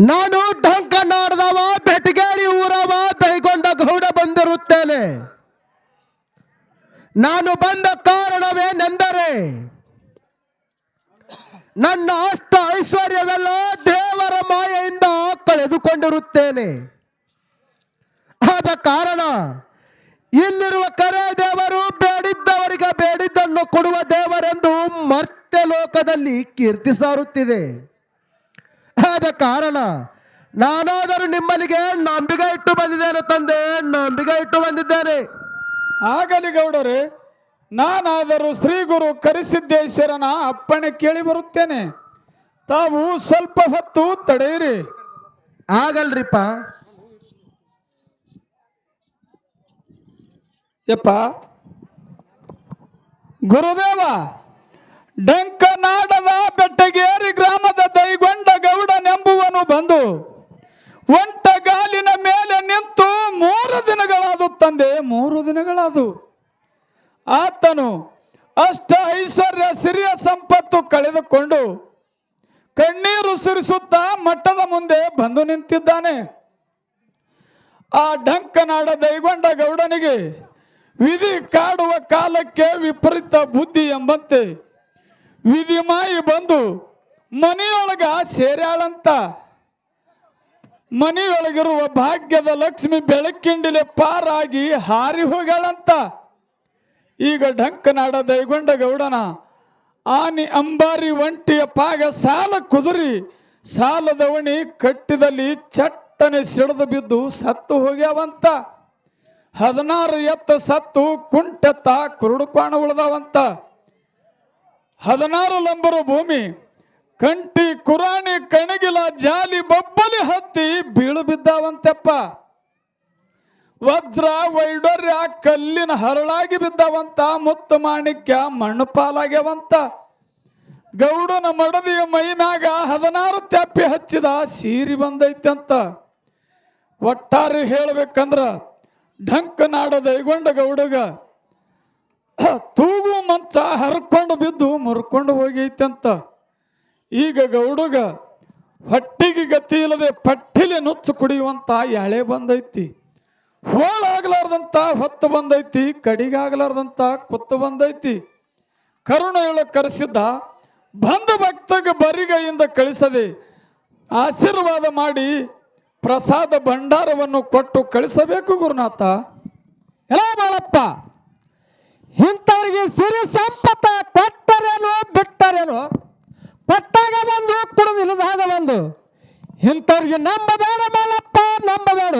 ನಾನು ಡಂಕನಾಡದವ ಬೆಟಗೇರಿ ಊರವ ದೈಗೊಂಡ ಗೌಡ ಬಂದಿರುತ್ತೇನೆ. ನಾನು ಬಂದ ಕಾರಣವೇನೆಂದರೆ, ನನ್ನ ಅಷ್ಟ ಐಶ್ವರ್ಯವೆಲ್ಲ ದೇವರ ಮಾಯೆಯಿಂದ ಕಳೆದುಕೊಂಡಿರುತ್ತೇನೆ. ಆದ ಕಾರಣ, ಇಲ್ಲಿರುವ ಕರೆ ದೇವರು ಬೇಡಿದ್ದವರಿಗೆ ಬೇಡಿದ್ದನ್ನು ಕೊಡುವ ದೇವರೆಂದು ಮರ್ತ್ಯ ಲೋಕದಲ್ಲಿ ಕೀರ್ತಿ ಸಾರುತ್ತಿದೆ. ಆದ ಕಾರಣ. ನಾನಾದರೂ ನಿಮ್ಮಲ್ಲಿಗೆ ನಂಬಿಕೆ ಇಟ್ಟು ಬಂದಿದ್ದೇನೆ ತಂದೆ ನಂಬಿಕೆ ಇಟ್ಟು ಬಂದಿದ್ದೇನೆ. ಆಗಲಿ ಗೌಡರೇ ನಾನಾದರೂ ಶ್ರೀ ಗುರು ಕರಿಸಿದ್ದೇಶ್ವರನ ಅಪ್ಪಣೆ ಕೇಳಿ ಬರುತ್ತೇನೆ. ತಾವು ಸ್ವಲ್ಪ ಹೊತ್ತು ತಡೆಯಿರಿ. ಆಗಲ್ರಿಪ್ಪ. ಯಪ್ಪ. ಗುರುದೇವ ಡಂಕನಾಡದ ಬೆಟ್ಟಗೇರಿ ಗ್ರಾಮದ ದೈಗೊಂಡ ಬಂದು ಒಂಟಗಾಲಿನ ಮೇಲೆ ನಿಂತು ಮೂರು ದಿನಗಳಾದು ತಂದೆ, ಮೂರು ದಿನಗಳಾದು. ಆತನು ಅಷ್ಟ ಐಶ್ವರ್ಯ ಸಿರಿಯ ಸಂಪತ್ತು ಕಳೆದುಕೊಂಡು ಕಣ್ಣೀರು ಸುರಿಸುತ್ತಾ ಮಠದ ಮುಂದೆ ಬಂದು ನಿಂತಿದ್ದಾನೆ. ಆ ಢಂಕನಾಡ ದೈಗೊಂಡ ಗೌಡನಿಗೆ ವಿಧಿ ಕಾಡುವ ಕಾಲಕ್ಕೆ ವಿಪರೀತ ಬುದ್ಧಿ ಎಂಬಂತೆ. ವಿಧಿ ಮಾಯಿ ಬಂದು ಮನೆಯೊಳಗ ಸೇರ್ಯಾಳಂತ. ಮನೆಯೊಳಗಿರುವ ಭಾಗ್ಯದ ಲಕ್ಷ್ಮಿ ಬೆಳಕಿಂಡಿಲೆ ಪಾರಾಗಿ ಹಾರಿ ಹೋಗ್ಯಾಳಂತ. ಈಗ ಢಂಕನಾಡ ದೈಗೊಂಡ ಗೌಡನ ಆನಿ ಅಂಬಾರಿ ಒಂಟಿಯ ಪಾಗ ಸಾಲ ಕುದುರಿ ಸಾಲದವಣಿ ಕಟ್ಟಿದಲ್ಲಿ ಚಟ್ಟನೆ ಸಿಡಿದು ಬಿದ್ದು ಸತ್ತು ಹೋಗ್ಯಾವಂತ. ಹದಿನಾರು ಎತ್ತ ಸತ್ತು ಕುಂಟೆತ್ತ ಕುರುಡುಕಾಣ ಉಳ್ದಾವಂತ. ಹದಿನಾರು ಲಂಬರು ಭೂಮಿ ಕಂಟಿ ಕುರಾಣಿ ಕಣಗಿಲ ಜಾಲಿ ಬಬ್ಬಲಿ ಹತ್ತಿ ಬೀಳು ಬಿದ್ದಾವಂತೆಪ್ಪ. ವಜ್ರ ವೈಡರ್ಯ ಕಲ್ಲಿನ ಹರಳಾಗಿ ಬಿದ್ದಾವಂತ, ಮುತ್ತು ಮಾಣಿಕ್ಯ ಮಣ್ಣು ಪಾಲಾಗ್ಯವಂತ. ಗೌಡನ ಮಡದಿಯ ಮೈನಾಗ ಹದಿನಾರು ತ್ಯಾಪಿ ಹಚ್ಚಿದ ಸೀರಿ ಬಂದೈತಂತ. ಒಟ್ಟಾರೆ ಹೇಳ್ಬೇಕಂದ್ರ, ಢಂಕ ನಾಡ ದೈಗೊಂಡ ಗೌಡಗ ತೂಗು ಮಂಚ ಹರ್ಕೊಂಡು ಬಿದ್ದು ಮುರ್ಕೊಂಡು ಹೋಗೈತಂತ. ಈಗ ಗೌಡಗ ಹೊಟ್ಟಿಗೆ ಗತಿ ಇಲ್ಲದೆ ಪಟ್ಟಿಲೆ ನುಚ್ಚು ಕುಡಿಯುವಂತ ಎಳೆ ಬಂದೈತಿ. ಹೋಳಾಗ್ಲಾರ್ದಂತ ಹೊತ್ತು ಬಂದೈತಿ, ಕಡಿಗಾಗ್ಲಾರ್ದಂತ ಕುತ್ತು ಬಂದೈತಿ. ಕರುಣ ಹೇಳ ಕರೆಸಿದ್ದ ಬಂದ ಭಕ್ತಗೆ ಬರಿಗೈಯಿಂದ ಕಳಿಸದೆ ಆಶೀರ್ವಾದ ಮಾಡಿ ಪ್ರಸಾದ ಭಂಡಾರವನ್ನು ಕೊಟ್ಟು ಕಳಿಸಬೇಕು ಗುರುನಾಥ. ಎಲ್ಲ ಬಾಳಪ್ಪ, ಇಂಥವ್ರಿಗೆ ಸಿರಿ ಸಂಪತ್ತ ಕೊಟ್ಟರೇನೋ, ಬಿಟ್ಟರೇನು? ಕೊಟ್ಟಾಗ ಬಂದು ಕುಡಿದಿಲ್ಲದಾಗ ಬಂದು ಇಂಥವ್ರಿಗೆ ನಂಬಬೇಡ ಮಾಲಪ್ಪ ನಂಬಬೇಡ.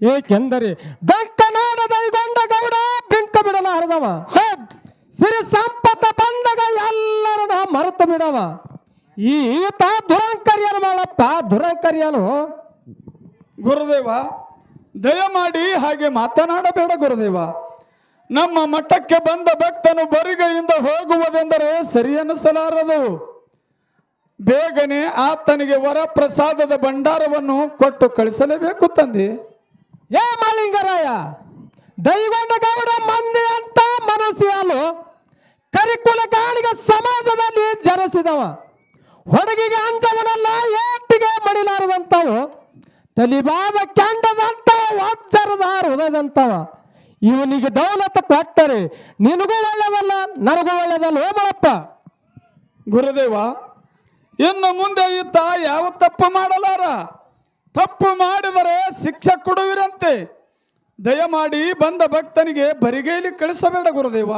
ಏಕೆಂದರೆ ಬೆಂಕನಾಡ ದೈಗೊಂಡ ಗೌಡ ಬೆಂಕ ಬಿಡಲಾರದವ. ಹರಿದವ ಸಿರಿ ಸಂಪತ್ತ ಬಂದಾಗ ಎಲ್ಲರನ್ನ ಮರೆತು ಬಿಡವ. ಈ ಈತ ದುರಂಕರ್ಯನು ಮಾಲಪ್ಪ ದುರಂಕರ್ಯನು ಗುರುದೇವ ದಯಮಾಡಿ ಹಾಗೆ ಮಾತನಾಡಬೇಡ ಗುರುದೇವ. ನಮ್ಮ ಮಠಕ್ಕೆ ಬಂದ ಭಕ್ತನು ಬರಿಗೈಯಿಂದ ಹೋಗುವುದೆಂದರೆ ಸರಿ ಅನಿಸಲಾರದು. ಬೇಗನೆ ಆತನಿಗೆ ವರ ಪ್ರಸಾದದ ಭಂಡಾರವನ್ನು ಕೊಟ್ಟು ಕಳಿಸಲೇಬೇಕು ತಂದೆ. ಏ ಮಾಲಿಂಗರಾಯ ದೈಗೊಂಡ ಗೌಡ ಮಂದಿ ಅಂತ ಮನಸ್ಸಿಯಲು ಕರಿಕುಲ ಕಾಣಿಗ ಸಮಾಜದಲ್ಲಿ ಜರಸಿದವ ಹೊಡಗಿಗೆ ಅಂಜವನಲ್ಲ ಏಟಿಗೆ ಮಡಿಲಾರದಂತವು. ತಲಿಬಾದ ಕೆಂಡದಂತ ವಜ್ರದ ಹೃದಯದಂತವ. ಇವನಿಗೆ ದೌಲತ ಕೊಟ್ಟರೆ ನಿನಗೂ ಒಳ್ಳೆದಲ್ಲ ನನಗೂ ಒಳ್ಳೆದಲ್ಲ ಓ ಮಳಪ್ಪ. ಗುರುದೇವ ಇನ್ನು ಮುಂದೆ ಈತ ಯಾವ ತಪ್ಪು ಮಾಡಲಾರ? ತಪ್ಪು ಮಾಡಿದರೆ ಶಿಕ್ಷೆ ಕೊಡುವಿರಂತೆ. ದಯಮಾಡಿ ಬಂದ ಭಕ್ತನಿಗೆ ಬರಿಗೈಲಿ ಕಳಿಸಬೇಡ ಗುರುದೇವ.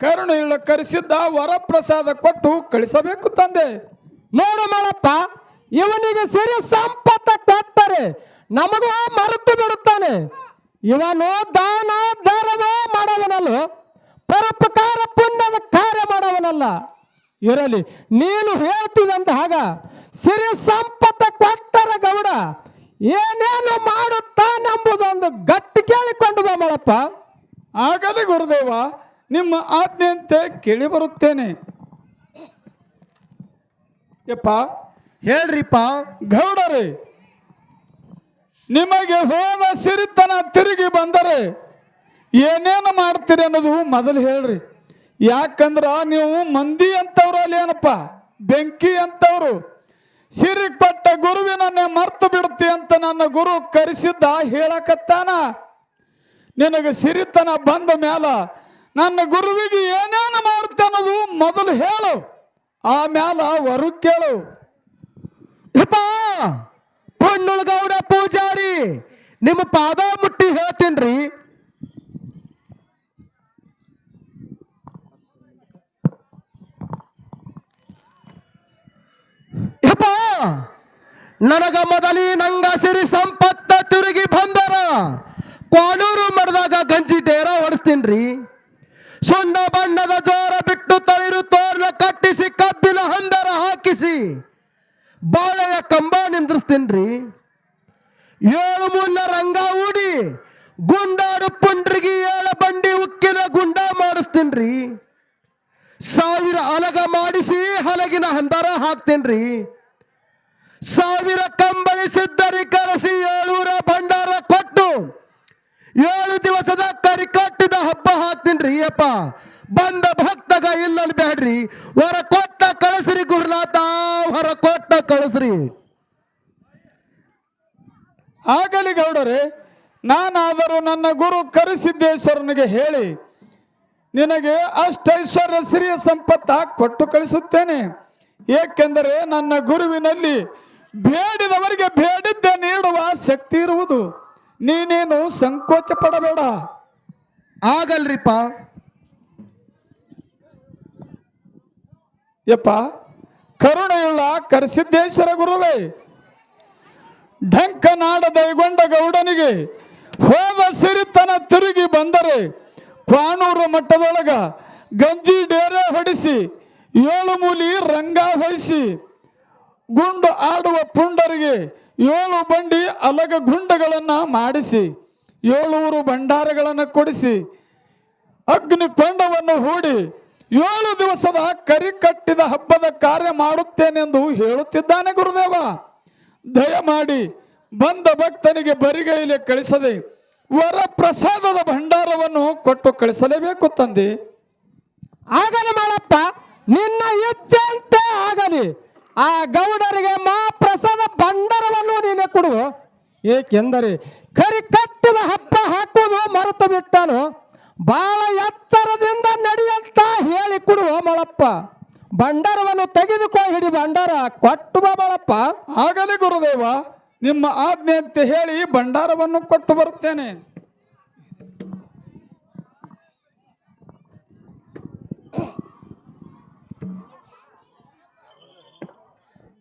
ಕರುಣೆಯುಳ್ಳ ಕರೆಸಿದ್ದ ವರಪ್ರಸಾದ ಕೊಟ್ಟು ಕಳಿಸಬೇಕು ತಂದೆ. ನೋಡು ಮಾಡಪ್ಪ, ಇವನಿಗೆ ಸರಿ ಸಂಪತ್ತ ಕೊಟ್ಟರೆ ನಮಗೂ ಮರೆತು ಬಿಡುತ್ತಾನೆ. ಇವನು ದಾನ ಧರ್ಮ ಮಾಡವನಲ್ಲ, ಪರೋಪಕಾರ ಪುಣ್ಯದ ಕಾರ್ಯ ಮಾಡವನಲ್ಲ. ಇರಲಿ ನೀನು ಹೇಳ್ತಿದಂತ ಹಾಗ ಸಿರಿ ಸಂಪತ್ತ ಕೊಟ್ಟರ ಗೌಡ ಏನೇನು ಮಾಡುತ್ತಾನೆಂಬುದೊಂದು ಗಟ್ಟಿ ಕೇಳಿಕೊಂಡು ಬಾ ಮಾಡಪ್ಪ ಆಗಲಿ ಗುರುದೇವ ನಿಮ್ಮ ಆಜ್ಞೆಯಂತೆ ಕೇಳಿ ಬರುತ್ತೇನೆ. ಯಪ್ಪ ಹೇಳ್ರಿಪ್ಪ. ಗೌಡರೇ ನಿಮಗೆ ಹೋದ ಸಿರಿತನ ತಿರುಗಿ ಬಂದರೆ ಏನೇನು ಮಾಡ್ತೀರಿ ಅನ್ನೋದು ಮೊದಲು ಹೇಳ್ರಿ. ಯಾಕಂದ್ರ ನೀವು ಮಂದಿ ಅಂತವ್ರು ಅಲ್ಲಿ ಏನಪ್ಪ? ಬೆಂಕಿ ಅಂತವ್ರು. ಬಿಡ್ತಿ ಗುರುವಿನ ನನ್ನ ಗುರು ಕರೆಸಿದ್ದ ಹೇಳಕತ್ತಾನ. ನಿನಗೆ ಸಿರಿತನ ಬಂದ ಮ್ಯಾಲ ನನ್ನ ಗುರುವಿಗೆ ಏನೇನು ಮಾಡ್ತಾನದು ಮೊದಲು ಹೇಳು. ಆ ಮ್ಯಾಲ ವರು ಕೇಳು. ಪೂಜಾರಿ, ನಿಮ್ಮ ಪಾದ ಮುಟ್ಟಿ ಹೇಳ್ತೀನ್ರಿ ಯಪ್ಪ ನನಗ ಮೊದಲಿ ನಂಗ ಸಿರಿ ಸಂಪತ್ತ ತಿರುಗಿ ಬಂದರ. ಕ್ವಾಣೂರು ಮರದಾಗ ಗಂಜಿ ಡೇರ ಹೊಡಿಸ್ತೀನ್ರಿ. ಸುಣ್ಣ ಬಣ್ಣದ ಜೋರ ಬಿಟ್ಟು ತಳಿರು ತೋರ್ನ ಕಟ್ಟಿಸಿ ಕಬ್ಬಿನ ಹಂದರ ಹಾಕಿಸಿ ಬಾಳೆಯ ಕಂಬ ನಿಂದ್ರಿಸ್ತೀನ್ರಿ. ಏಳು ಮುನ್ನ ರಂಗ ಊಡಿ ಗುಂಡಾಡು ಪುಂಡ್ರಿಗೆ ಏಳು ಬಂಡಿ ಉಕ್ಕಿನ ಗುಂಡ ಮಾಡಿಸ್ತೀನ್ರಿ. ಸಾವಿರ ಅಲಗ ಮಾಡಿಸಿ ಹಲಗಿನ ಹಂದರ ಹಾಕ್ತೇನ್ರಿ. ಸಾವಿರ ಕಂಬಳಿ ಸಿದ್ಧರಿ ಕರೆಸಿ ಏಳೂರ ಭಂಡಾರ ಕೊಟ್ಟು ಏಳು ದಿವಸದ ಕರಿ ಕಟ್ಟಿದ ಹಬ್ಬ ಹಾಕ್ತೀನ್ರಿ, ಅಪ್ಪ. ಬಂದ ಭಕ್ತಗ ಇಲ್ಲಲ್ಲಿ ಬೇಡ್ರಿ ಹೊರ ಕೊಟ್ಟ ಕಳಸ್ರಿ ಗುರುನಾಥ ಹೊರ ಕೊಟ್ಟ ಕಳಸ್ರಿ. ಆಗಲಿ ಗೌಡರೇ ನಾನಾದರೂ ನನ್ನ ಗುರು ಕರೆಸಿದ್ದೇಶ್ವರನಿಗೆ ಹೇಳಿ, ನಿನಗೆ ಅಷ್ಟೈಶ್ವರ್ಯ ಸಿರಿಯ ಸಂಪತ್ತ ಕೊಟ್ಟು ಕಳಿಸುತ್ತೇನೆ. ಏಕೆಂದರೆ ನನ್ನ ಗುರುವಿನಲ್ಲಿ ಬೇಡಿದವರಿಗೆ ಬೇಡಿದ್ದೆ ನೀಡುವ ಶಕ್ತಿ ಇರುವುದು. ನೀನೇನು ಸಂಕೋಚ ಪಡಬೇಡ ಆಗಲ್ರಿಪ್ಪ. ಯಪ್ಪ, ಕರುಣೆಯುಳ್ಳ ಕರೆಸಿದ್ದೇಶ್ವರ ಗುರುವೇ ಢಂಕನಾಡ ದೈಗೊಂಡ ಗೌಡನಿಗೆ ಹೋದ ಸಿರಿತನ ತಿರುಗಿ ಬಂದರೆ ಕ್ವಾಣೂರು ಮಟ್ಟದೊಳಗ ಗಂಜಿ ಡೇರೆ ಹೊಡಿಸಿ, ಏಳು ಮೂಲಿ ರಂಗ ಹೊಯ್ಸಿ ಗುಂಡು ಆಡುವ ಪುಂಡರಿಗೆ ಏಳು ಬಂಡಿ ಅಲಗ ಗುಂಡಗಳನ್ನು ಮಾಡಿಸಿ ಏಳೂರು ಭಂಡಾರಗಳನ್ನು ಕೊಡಿಸಿ, ಅಗ್ನಿ ಕೊಂಡವನ್ನು ಹೂಡಿ ಏಳು ದಿವಸದ ಕರಿ ಕಟ್ಟಿದ ಹಬ್ಬದ ಕಾರ್ಯ ಮಾಡುತ್ತೇನೆಂದು ಹೇಳುತ್ತಿದ್ದಾನೆ ಗುರುದೇವ. ದಯಮಾಡಿ ಬಂದ ಭಕ್ತನಿಗೆ ಬರಿಗೈಲೆ ಕಳಿಸದೆ ವರ ಪ್ರಸಾದದ ಭಂಡಾರವನ್ನು ಕೊಟ್ಟು ಕಳಿಸಲೇಬೇಕು ತಂದೆ. ಆಗಲಿ ಮಾಡಪ್ಪ ನಿನ್ನ ಇಚ್ಛೆಯಂತೆ ಆಗಲಿ. ಆ ಗೌಡರಿಗೆ ಮಾ ಪ್ರಸಾದ ಭಂಡಾರವನ್ನು ನೀನೆ ಕೊಡು. ಏಕೆಂದರೆ ಕರಿ ಕಟ್ಟಿದ ಹಬ್ಬ ಹಾಕುವುದು ಮರೆತು ಬಿಟ್ಟನು. ಬಹಳ ಎತ್ತರದಿಂದ ನಡೆಯಂತ ಹೇಳಿ ಕೊಡುವ ಮಳಪ್ಪ. ಭಂಡಾರವನ್ನು ತೆಗೆದುಕೋ ಹಿಡಿ ಭಂಡಾರ ಕೊಟ್ಟುವ ಮಳಪ್ಪ. ಆಗಲಿ ಗುರುದೇವ, ನಿಮ್ಮ ಆಜ್ಞೆಯಂತೆ ಹೇಳಿ ಭಂಡಾರವನ್ನು ಕೊಟ್ಟು ಬರುತ್ತೇನೆ.